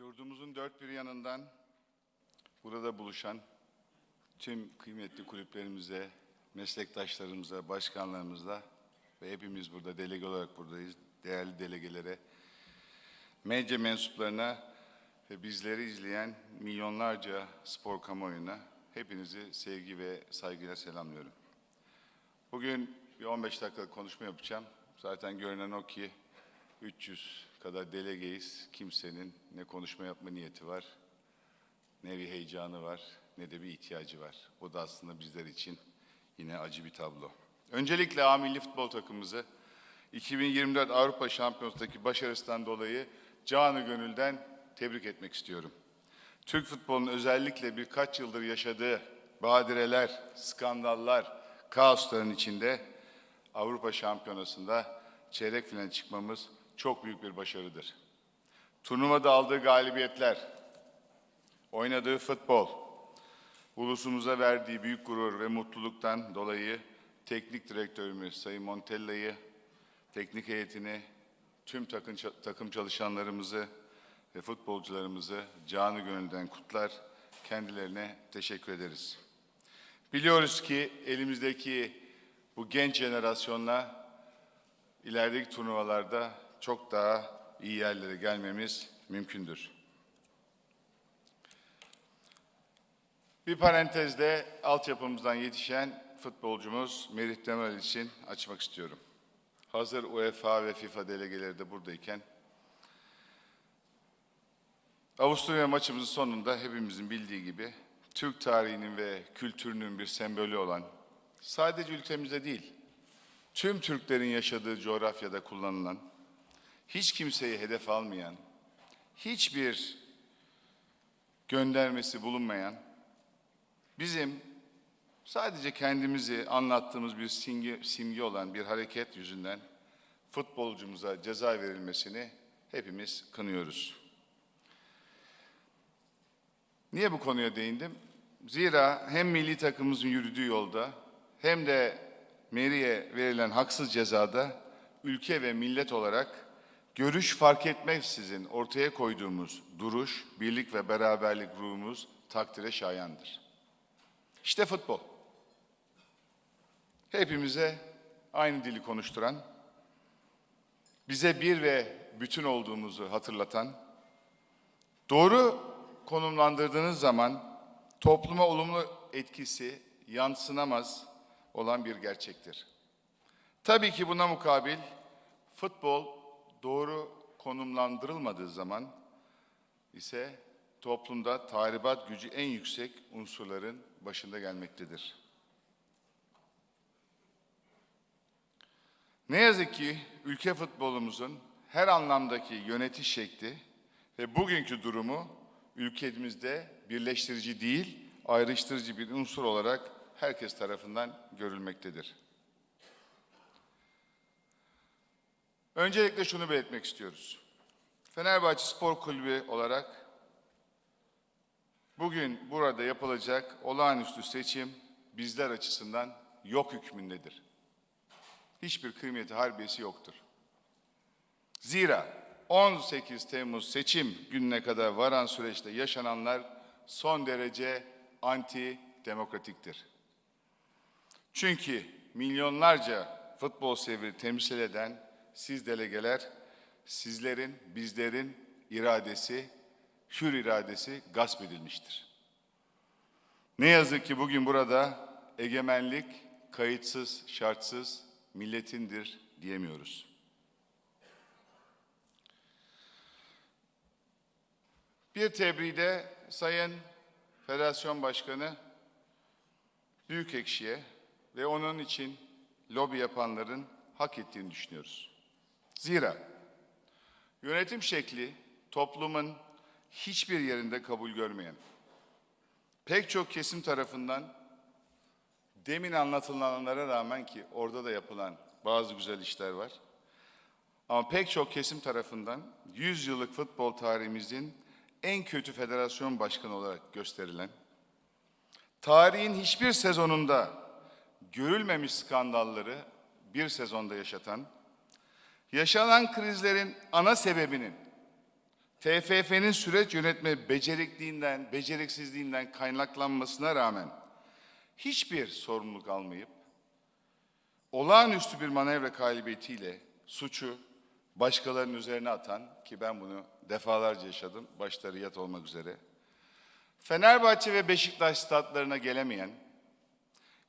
Yurdumuzun dört bir yanından burada buluşan tüm kıymetli kulüplerimize, meslektaşlarımıza, başkanlarımıza ve hepimiz burada delege olarak buradayız. Değerli delegelere, medya mensuplarına ve bizleri izleyen milyonlarca spor kamuoyuna hepinizi sevgi ve saygıyla selamlıyorum. Bugün bir 15 dakika konuşma yapacağım. Zaten görünen o ki 300 kadar delegeyiz. Kimsenin ne konuşma yapma niyeti var, ne bir heyecanı var, ne de bir ihtiyacı var. Bu da aslında bizler için yine acı bir tablo. Öncelikle A Milli Futbol takımımızı 2024 Avrupa Şampiyonası'ndaki başarısından dolayı canı gönülden tebrik etmek istiyorum. Türk futbolunun özellikle birkaç yıldır yaşadığı badireler, skandallar, kaosların içinde Avrupa Şampiyonası'nda çeyrek finale çıkmamız çok büyük bir başarıdır. Turnuvada aldığı galibiyetler, oynadığı futbol, ulusumuza verdiği büyük gurur ve mutluluktan dolayı teknik direktörümüz Sayın Montella'yı, teknik heyetini, tüm takım, takım çalışanlarımızı ve futbolcularımızı canı gönülden kutlar, kendilerine teşekkür ederiz. Biliyoruz ki elimizdeki bu genç jenerasyonla ilerideki turnuvalarda çok daha iyi yerlere gelmemiz mümkündür. Bir parantezde altyapımızdan yetişen futbolcumuz Merih Demirel için açmak istiyorum. Hazır UEFA ve FIFA delegeleri de buradayken Avusturya maçımızın sonunda hepimizin bildiği gibi Türk tarihinin ve kültürünün bir sembolü olan sadece ülkemizde değil, tüm Türklerin yaşadığı coğrafyada kullanılan, hiç kimseyi hedef almayan, hiçbir göndermesi bulunmayan, bizim sadece kendimizi anlattığımız bir simge, simge olan bir hareket yüzünden futbolcumuza ceza verilmesini hepimiz kınıyoruz. Niye bu konuya değindim? Zira hem milli takımımızın yürüdüğü yolda hem de Meri'ye verilen haksız cezada ülke ve millet olarak görüş fark etmeksizin ortaya koyduğumuz duruş, birlik ve beraberlik ruhumuz takdire şayandır. İşte futbol. Hepimize aynı dili konuşturan, bize bir ve bütün olduğumuzu hatırlatan, doğru konumlandırdığınız zaman topluma olumlu etkisi yansınamaz olan bir gerçektir. Tabii ki buna mukabil futbol doğru konumlandırılmadığı zaman ise toplumda tahribat gücü en yüksek unsurların başında gelmektedir. Ne yazık ki ülke futbolumuzun her anlamdaki yönetiş şekli ve bugünkü durumu ülkemizde birleştirici değil, ayrıştırıcı bir unsur olarak herkes tarafından görülmektedir. Öncelikle şunu belirtmek istiyoruz. Fenerbahçe Spor Kulübü olarak bugün burada yapılacak olağanüstü seçim bizler açısından yok hükmündedir. Hiçbir kıymeti harbiyesi yoktur. Zira 18 Temmuz seçim gününe kadar varan süreçte yaşananlar son derece anti demokratiktir. Çünkü milyonlarca futbol severi temsil eden siz delegeler, sizlerin, bizlerin iradesi, hür iradesi gasp edilmiştir. Ne yazık ki bugün burada egemenlik kayıtsız, şartsız milletindir diyemiyoruz. Bir tebriğde Sayın Federasyon Başkanı Büyükekşi'ye ve onun için lobi yapanların hak ettiğini düşünüyoruz. Zira yönetim şekli toplumun hiçbir yerinde kabul görmeyen, pek çok kesim tarafından demin anlatılanlara rağmen ki orada da yapılan bazı güzel işler var. Ama pek çok kesim tarafından 100 yıllık futbol tarihimizin en kötü federasyon başkanı olarak gösterilen, tarihin hiçbir sezonunda görülmemiş skandalları bir sezonda yaşatan, yaşanan krizlerin ana sebebinin TFF'nin süreç yönetme becerikliğinden, beceriksizliğinden kaynaklanmasına rağmen hiçbir sorumluluk almayıp olağanüstü bir manevra galibiyetiyle suçu başkalarının üzerine atan ki ben bunu defalarca yaşadım başta Riyad olmak üzere Fenerbahçe ve Beşiktaş statlarına gelemeyen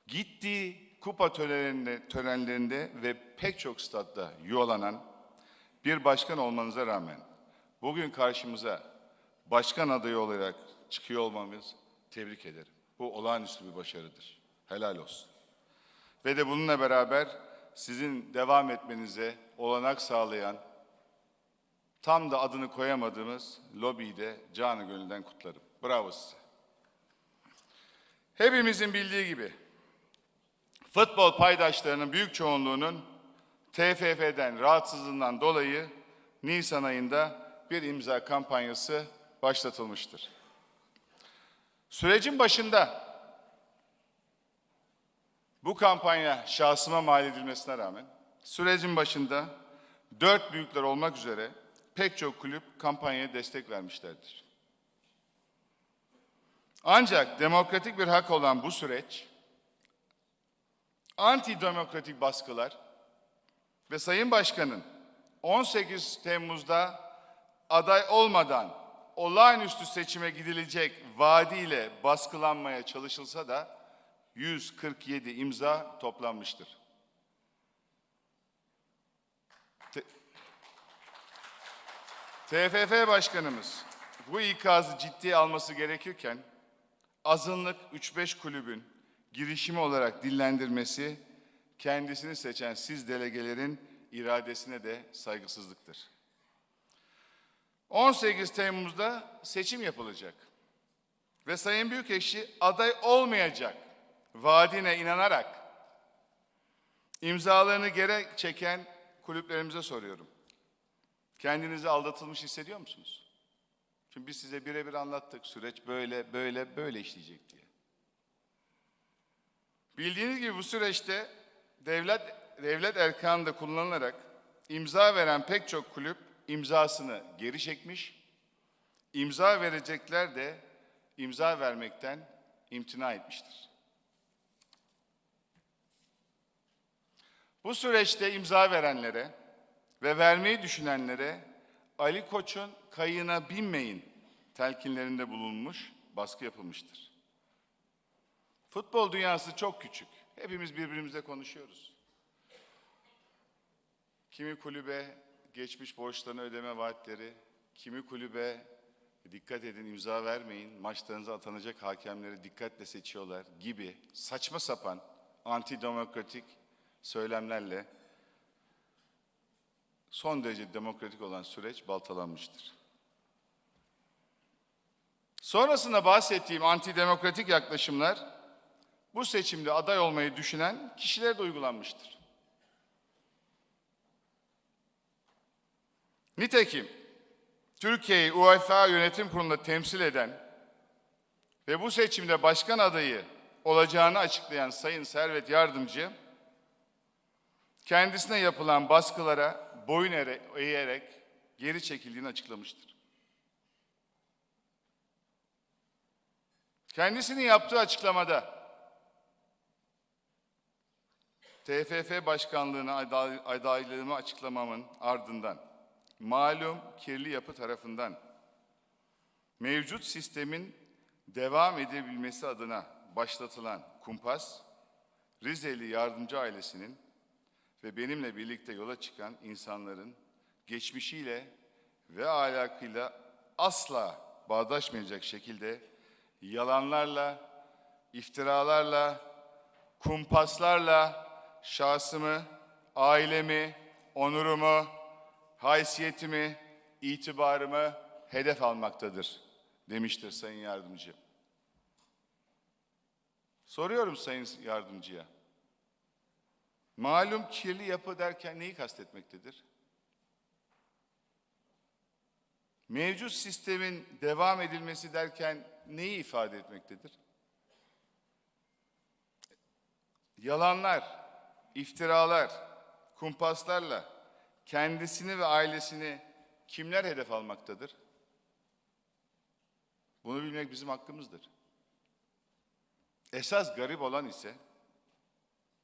gittiği kupa törenlerinde, törenlerinde ve pek çok statta yuvalanan bir başkan olmanıza rağmen bugün karşımıza başkan adayı olarak çıkıyor olmamız tebrik ederim. Bu olağanüstü bir başarıdır. Helal olsun. Ve de bununla beraber sizin devam etmenize olanak sağlayan tam da adını koyamadığımız lobiyi de canı gönülden kutlarım. Bravo size. Hepimizin bildiği gibi futbol paydaşlarının büyük çoğunluğunun TFF'den rahatsızlığından dolayı Nisan ayında bir imza kampanyası başlatılmıştır. Sürecin başında bu kampanya şahsıma mal edilmesine rağmen sürecin başında dört büyükler olmak üzere pek çok kulüp kampanyaya destek vermişlerdir. Ancak demokratik bir hak olan bu süreç antidemokratik baskılar ve Sayın Başkan'ın 18 Temmuz'da aday olmadan olağanüstü seçime gidilecek vaadiyle baskılanmaya çalışılsa da 147 imza toplanmıştır. TFF Başkanımız bu ikazı ciddiye alması gerekirken azınlık 3-5 kulübün girişimi olarak dillendirmesi kendisini seçen siz delegelerin iradesine de saygısızlıktır. 18 Temmuz'da seçim yapılacak ve Sayın Büyükekşi aday olmayacak vaadine inanarak imzalarını geri çeken kulüplerimize soruyorum. Kendinizi aldatılmış hissediyor musunuz? Çünkü biz size birebir anlattık süreç böyle böyle böyle işleyecek diye. Bildiğiniz gibi bu süreçte devlet devlet erkanında kullanılarak imza veren pek çok kulüp imzasını geri çekmiş. İmza verecekler de imza vermekten imtina etmiştir. Bu süreçte imza verenlere ve vermeyi düşünenlere Ali Koç'un kayığına binmeyin telkinlerinde bulunmuş, baskı yapılmıştır. Futbol dünyası çok küçük. Hepimiz birbirimizle konuşuyoruz. Kimi kulübe geçmiş borçlarını ödeme vaatleri, kimi kulübe dikkat edin imza vermeyin, maçlarınıza atanacak hakemleri dikkatle seçiyorlar gibi saçma sapan antidemokratik söylemlerle son derece demokratik olan süreç baltalanmıştır. Sonrasında bahsettiğim antidemokratik yaklaşımlar bu seçimde aday olmayı düşünen kişilere de uygulanmıştır. Nitekim Türkiye'yi UEFA Yönetim Kurulu'nda temsil eden ve bu seçimde başkan adayı olacağını açıklayan Sayın Servet Yardımcı, kendisine yapılan baskılara boyun ere- eğerek geri çekildiğini açıklamıştır. Kendisinin yaptığı açıklamada TFF başkanlığına aday- adaylığımı açıklamamın ardından malum kirli yapı tarafından mevcut sistemin devam edebilmesi adına başlatılan kumpas Rizeli yardımcı ailesinin ve benimle birlikte yola çıkan insanların geçmişiyle ve ahlakıyla asla bağdaşmayacak şekilde yalanlarla, iftiralarla, kumpaslarla şahsımı, ailemi, onurumu, haysiyetimi, itibarımı hedef almaktadır demiştir Sayın Yardımcı. Soruyorum Sayın Yardımcıya. Malum kirli yapı derken neyi kastetmektedir? Mevcut sistemin devam edilmesi derken neyi ifade etmektedir? Yalanlar, iftiralar, kumpaslarla kendisini ve ailesini kimler hedef almaktadır? Bunu bilmek bizim hakkımızdır. Esas garip olan ise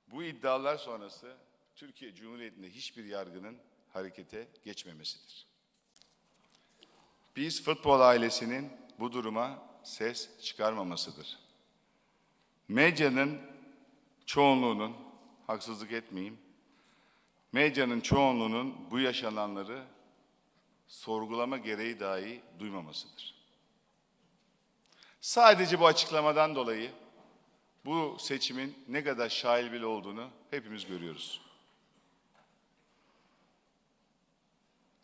bu iddialar sonrası Türkiye Cumhuriyeti'nde hiçbir yargının harekete geçmemesidir. Biz futbol ailesinin bu duruma ses çıkarmamasıdır. Medyanın çoğunluğunun, haksızlık etmeyeyim, medyanın çoğunluğunun bu yaşananları sorgulama gereği dahi duymamasıdır. Sadece bu açıklamadan dolayı bu seçimin ne kadar şaibeli olduğunu hepimiz görüyoruz.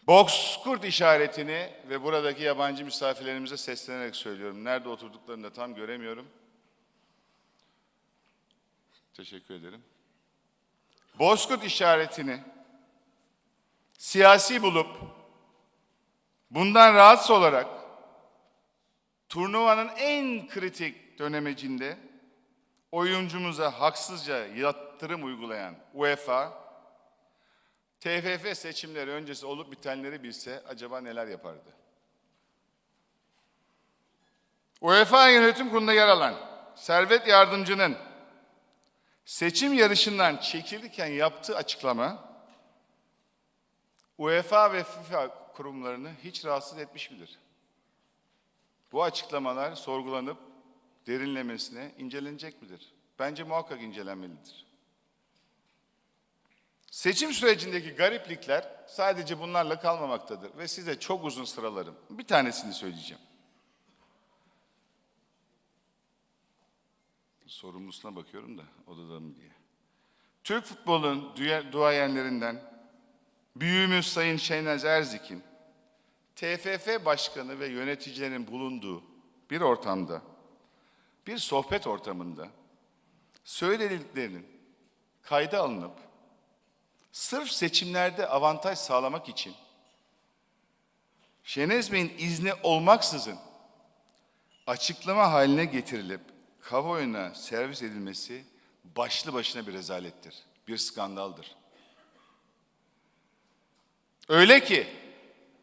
Bozkurt işaretini ve buradaki yabancı misafirlerimize seslenerek söylüyorum. Nerede oturduklarını da tam göremiyorum. Teşekkür ederim. Bozkurt işaretini siyasi bulup bundan rahatsız olarak turnuvanın en kritik dönemecinde oyuncumuza haksızca yatırım uygulayan UEFA, TFF seçimleri öncesi olup bitenleri bilse acaba neler yapardı? UEFA yönetim kurulunda yer alan Servet Yardımcı'nın seçim yarışından çekilirken yaptığı açıklama UEFA ve FIFA kurumlarını hiç rahatsız etmiş midir? Bu açıklamalar sorgulanıp derinlemesine incelenecek midir? Bence muhakkak incelenmelidir. Seçim sürecindeki gariplikler sadece bunlarla kalmamaktadır ve size çok uzun sıralarım. Bir tanesini söyleyeceğim. Sorumlusuna bakıyorum da odada mı diye. Türk futbolun duayenlerinden büyüğümüz Sayın Şehnaz Erzik'in TFF başkanı ve yöneticilerin bulunduğu bir ortamda, bir sohbet ortamında söylediklerinin kayda alınıp sırf seçimlerde avantaj sağlamak için Şenez Bey'in izni olmaksızın açıklama haline getirilip kamuoyuna servis edilmesi başlı başına bir rezalettir, bir skandaldır. Öyle ki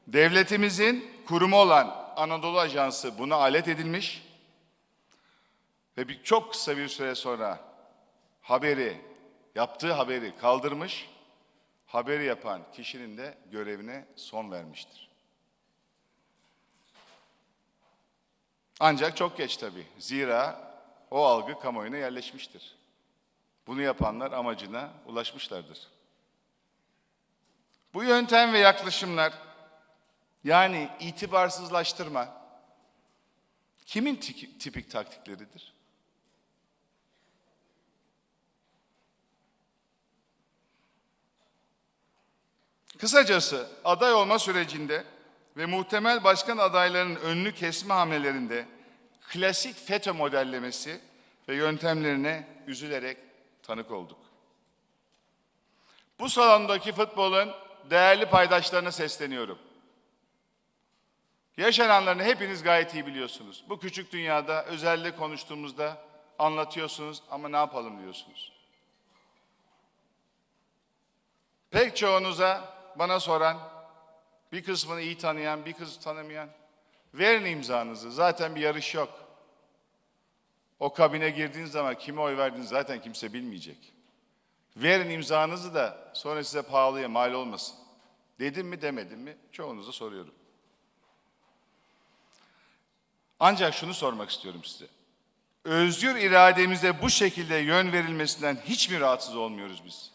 devletimizin kurumu olan Anadolu Ajansı buna alet edilmiş ve bir çok kısa bir süre sonra haberi, yaptığı haberi kaldırmış, haberi yapan kişinin de görevine son vermiştir. Ancak çok geç tabii. Zira o algı kamuoyuna yerleşmiştir. Bunu yapanlar amacına ulaşmışlardır. Bu yöntem ve yaklaşımlar yani itibarsızlaştırma kimin tipik taktikleridir? Kısacası aday olma sürecinde ve muhtemel başkan adaylarının önünü kesme hamlelerinde klasik FETÖ modellemesi ve yöntemlerine üzülerek tanık olduk. Bu salondaki futbolun değerli paydaşlarına sesleniyorum. Yaşananlarını hepiniz gayet iyi biliyorsunuz. Bu küçük dünyada özellikle konuştuğumuzda anlatıyorsunuz ama ne yapalım diyorsunuz. Pek çoğunuza bana soran, bir kısmını iyi tanıyan, bir kısmını tanımayan, verin imzanızı. Zaten bir yarış yok. O kabine girdiğiniz zaman kime oy verdiğinizi zaten kimse bilmeyecek. Verin imzanızı da sonra size pahalıya mal olmasın. Dedim mi demedim mi çoğunuza soruyorum. Ancak şunu sormak istiyorum size. Özgür irademize bu şekilde yön verilmesinden hiç mi rahatsız olmuyoruz biz?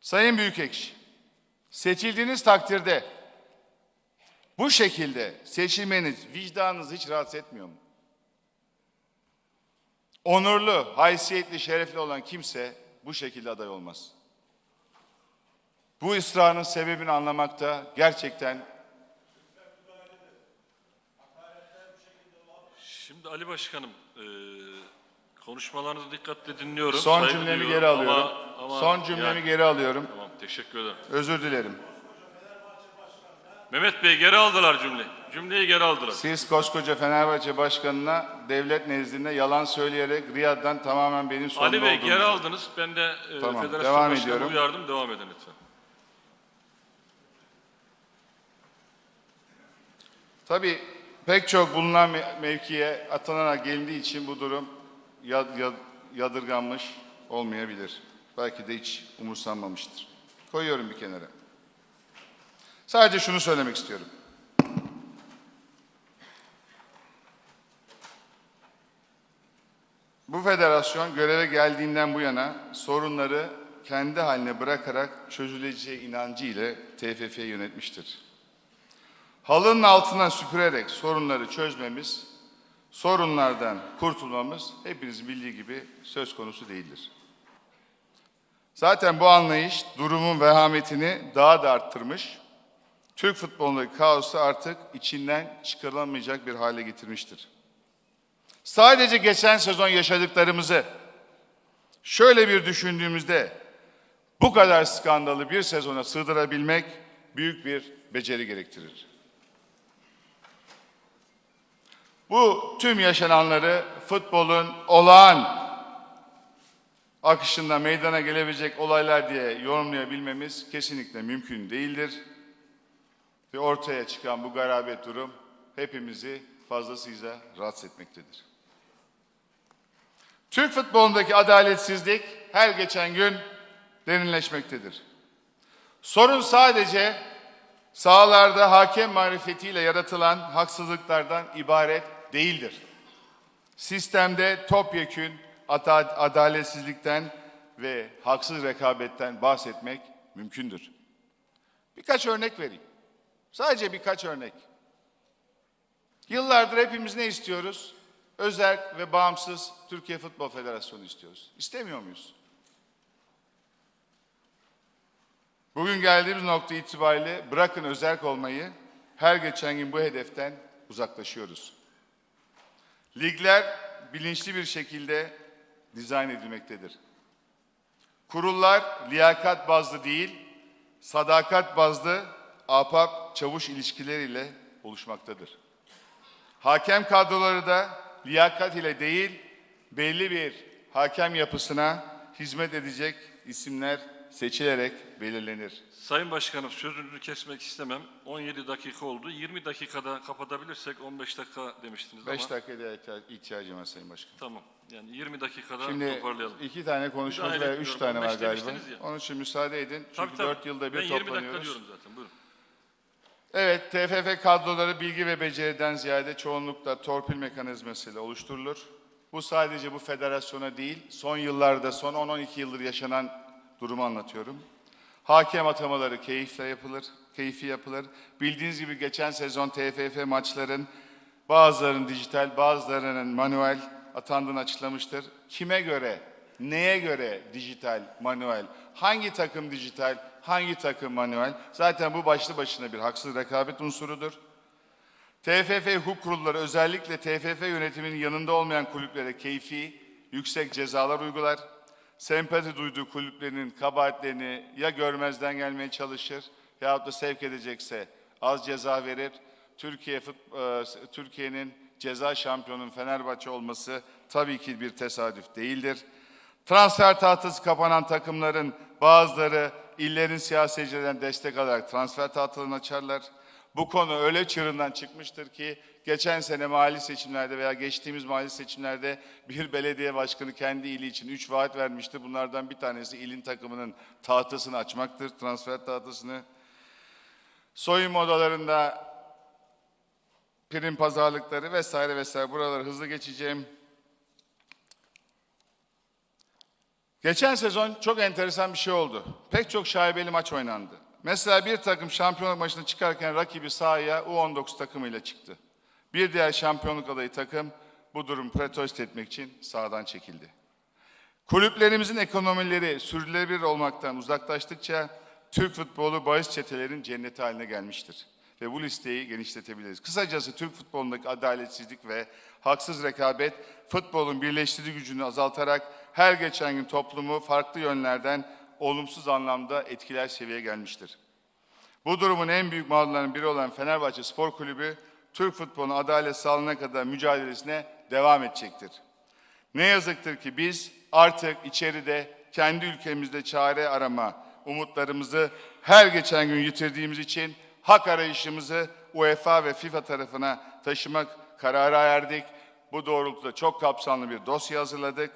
Sayın Büyükekşi, seçildiğiniz takdirde bu şekilde seçilmeniz vicdanınızı hiç rahatsız etmiyor mu? Onurlu, haysiyetli, şerefli olan kimse bu şekilde aday olmaz. Bu ısrarın sebebini anlamakta gerçekten Şimdi Ali Başkanım, e, konuşmalarınızı dikkatle dinliyorum. son saygı cümlemi duyuyorum geri ama- alıyorum. ama son cümlemi yani- geri alıyorum. Tamam, teşekkür ederim. Özür dilerim. Mehmet Bey geri aldılar cümleyi. Cümleyi geri aldılar. Siz koskoca Fenerbahçe Başkanı'na devlet nezdinde yalan söyleyerek Riyad'dan tamamen benim sorumlu Ali Bey olduğumu- geri aldınız. Ben de e, Tamam, Federasyon devam Başkanı'nı ediyorum. uyardım. Devam edin lütfen. Tabii pek çok bulunan me- mevkiye atanarak gelindiği için bu durum yad- yad- yadırganmış olmayabilir. Belki de hiç umursanmamıştır. Koyuyorum bir kenara. Sadece şunu söylemek istiyorum. Bu federasyon göreve geldiğinden bu yana sorunları kendi haline bırakarak çözüleceği inancı ile TFF'yi yönetmiştir. Halının altından süpürerek sorunları çözmemiz, sorunlardan kurtulmamız hepiniz bildiği gibi söz konusu değildir. Zaten bu anlayış durumun vehametini daha da arttırmış, Türk futbolundaki kaosu artık içinden çıkarılamayacak bir hale getirmiştir. Sadece geçen sezon yaşadıklarımızı şöyle bir düşündüğümüzde bu kadar skandalı bir sezona sığdırabilmek büyük bir beceri gerektirir. Bu tüm yaşananları futbolun olağan akışında meydana gelebilecek olaylar diye yorumlayabilmemiz kesinlikle mümkün değildir. Ve ortaya çıkan bu garabet durum hepimizi fazlasıyla rahatsız etmektedir. Türk futbolundaki adaletsizlik her geçen gün derinleşmektedir. Sorun sadece sahalarda hakem marifetiyle yaratılan haksızlıklardan ibaret değildir. Sistemde topyekün adaletsizlikten ve haksız rekabetten bahsetmek mümkündür. Birkaç örnek vereyim. Sadece birkaç örnek. Yıllardır hepimiz ne istiyoruz? Özerk ve bağımsız Türkiye Futbol Federasyonu istiyoruz. İstemiyor muyuz? Bugün geldiğimiz nokta itibariyle bırakın özerk olmayı her geçen gün bu hedeften uzaklaşıyoruz. Ligler bilinçli bir şekilde dizayn edilmektedir. Kurullar liyakat bazlı değil, sadakat bazlı apap çavuş ilişkileriyle oluşmaktadır. Hakem kadroları da liyakat ile değil, belli bir hakem yapısına hizmet edecek isimler seçilerek belirlenir. Sayın Başkanım sözünüzü kesmek istemem. 17 dakika oldu. 20 dakikada kapatabilirsek 15 dakika demiştiniz 5 ama. dakikada ihtiya- ihtiyacım var Sayın Başkan. Tamam. Yani 20 dakikada Şimdi toparlayalım. iki tane konuşmacı Müdahale ve üç etmiyorum. tane var 15 galiba. demiştiniz ya. Onun için müsaade edin. Tabii, Çünkü tabii. 4 yılda bir ben 20 dakika toplanıyoruz. diyorum zaten. Buyurun. Evet, TFF kadroları bilgi ve beceriden ziyade çoğunlukla torpil mekanizmasıyla oluşturulur. Bu sadece bu federasyona değil, son yıllarda, son 10-12 yıldır yaşanan durumu anlatıyorum. Hakem atamaları keyifle yapılır, keyfi yapılır. Bildiğiniz gibi geçen sezon TFF maçların bazılarının dijital, bazılarının manuel atandığını açıklamıştır. Kime göre, neye göre dijital, manuel, hangi takım dijital, hangi takım manuel? Zaten bu başlı başına bir haksız rekabet unsurudur. TFF hukuk kurulları özellikle TFF yönetiminin yanında olmayan kulüplere keyfi, yüksek cezalar uygular. Sempati duyduğu kulüplerinin kabahatlerini ya görmezden gelmeye çalışır yahut da sevk edecekse az ceza verir. Türkiye e, Türkiye'nin ceza şampiyonun Fenerbahçe olması tabii ki bir tesadüf değildir. Transfer tahtası kapanan takımların bazıları illerin siyasetçilerden destek alarak transfer tahtalarını açarlar. Bu konu öyle çığırından çıkmıştır ki geçen sene mali seçimlerde veya geçtiğimiz mali seçimlerde bir belediye başkanı kendi ili için üç vaat vermişti. Bunlardan bir tanesi ilin takımının tahtasını açmaktır, transfer tahtasını. Soyunma odalarında prim pazarlıkları vesaire vesaire buraları hızlı geçeceğim. Geçen sezon çok enteresan bir şey oldu. Pek çok şaibeli maç oynandı. Mesela bir takım şampiyonluk maçına çıkarken rakibi sahaya U19 takımıyla çıktı. Bir diğer şampiyonluk adayı takım bu durumu protesto etmek için sahadan çekildi. Kulüplerimizin ekonomileri sürdürülebilir olmaktan uzaklaştıkça Türk futbolu bahis çetelerin cenneti haline gelmiştir. Ve bu listeyi genişletebiliriz. Kısacası Türk futbolundaki adaletsizlik ve haksız rekabet futbolun birleştirici gücünü azaltarak her geçen gün toplumu farklı yönlerden olumsuz anlamda etkiler seviyeye gelmiştir. Bu durumun en büyük mağdurlarından biri olan Fenerbahçe Spor Kulübü, Türk futbolunun adalet sağlanana kadar mücadelesine devam edecektir. Ne yazıktır ki biz artık içeride kendi ülkemizde çare arama umutlarımızı her geçen gün yitirdiğimiz için hak arayışımızı UEFA ve FIFA tarafına taşımak kararı erdik. Bu doğrultuda çok kapsamlı bir dosya hazırladık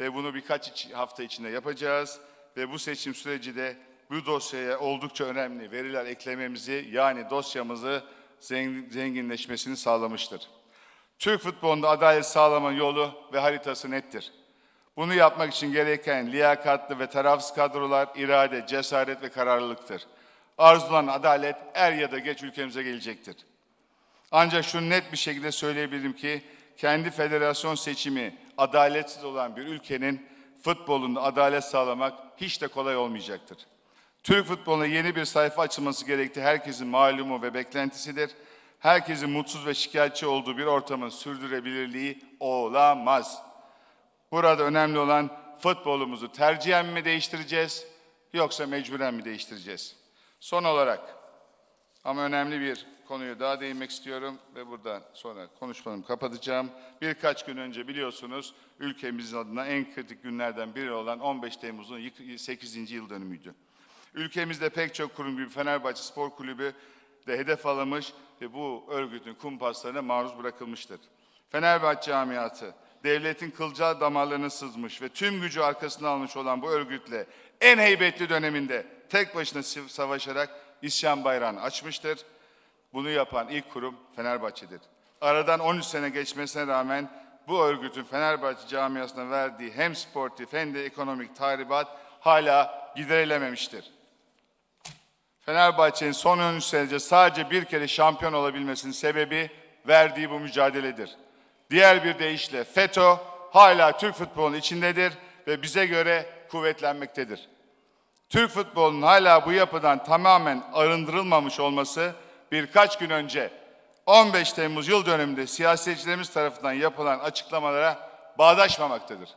ve bunu birkaç hafta içinde yapacağız. Ve bu seçim süreci de bu dosyaya oldukça önemli veriler eklememizi yani dosyamızı zenginleşmesini sağlamıştır. Türk futbolunda adalet sağlamanın yolu ve haritası nettir. Bunu yapmak için gereken liyakatlı ve tarafsız kadrolar, irade, cesaret ve kararlılıktır. Arzulanan adalet er ya da geç ülkemize gelecektir. Ancak şunu net bir şekilde söyleyebilirim ki kendi federasyon seçimi adaletsiz olan bir ülkenin futbolunda adalet sağlamak hiç de kolay olmayacaktır. Türk futboluna yeni bir sayfa açılması gerektiği herkesin malumu ve beklentisidir. Herkesin mutsuz ve şikayetçi olduğu bir ortamın sürdürülebilirliği olamaz. Burada önemli olan futbolumuzu tercihen mi değiştireceğiz yoksa mecburen mi değiştireceğiz? Son olarak ama önemli bir konuyu daha değinmek istiyorum ve buradan sonra konuşmamı kapatacağım. Birkaç gün önce biliyorsunuz ülkemizin adına en kritik günlerden biri olan 15 Temmuz'un yık- 8. yıl dönümüydü. Ülkemizde pek çok kurum gibi Fenerbahçe Spor Kulübü de hedef alınmış ve bu örgütün kumpaslarına maruz bırakılmıştır. Fenerbahçe camiatı devletin kılcal damarlarına sızmış ve tüm gücü arkasına almış olan bu örgütle en heybetli döneminde tek başına savaşarak isyan bayrağını açmıştır. Bunu yapan ilk kurum Fenerbahçe'dir. Aradan 13 sene geçmesine rağmen bu örgütün Fenerbahçe camiasına verdiği hem sportif hem de ekonomik tahribat hala giderilememiştir. Fenerbahçe'nin son 13 senece sadece bir kere şampiyon olabilmesinin sebebi verdiği bu mücadeledir. Diğer bir deyişle FETÖ hala Türk futbolunun içindedir ve bize göre kuvvetlenmektedir. Türk futbolunun hala bu yapıdan tamamen arındırılmamış olması birkaç gün önce 15 Temmuz yıl dönümünde siyasetçilerimiz tarafından yapılan açıklamalara bağdaşmamaktadır.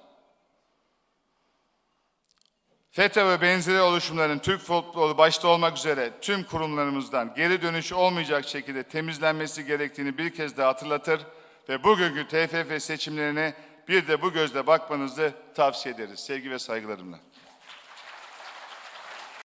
FETÖ ve benzeri oluşumların Türk futbolu başta olmak üzere tüm kurumlarımızdan geri dönüşü olmayacak şekilde temizlenmesi gerektiğini bir kez daha hatırlatır ve bugünkü TFF seçimlerine bir de bu gözle bakmanızı tavsiye ederiz. Sevgi ve saygılarımla.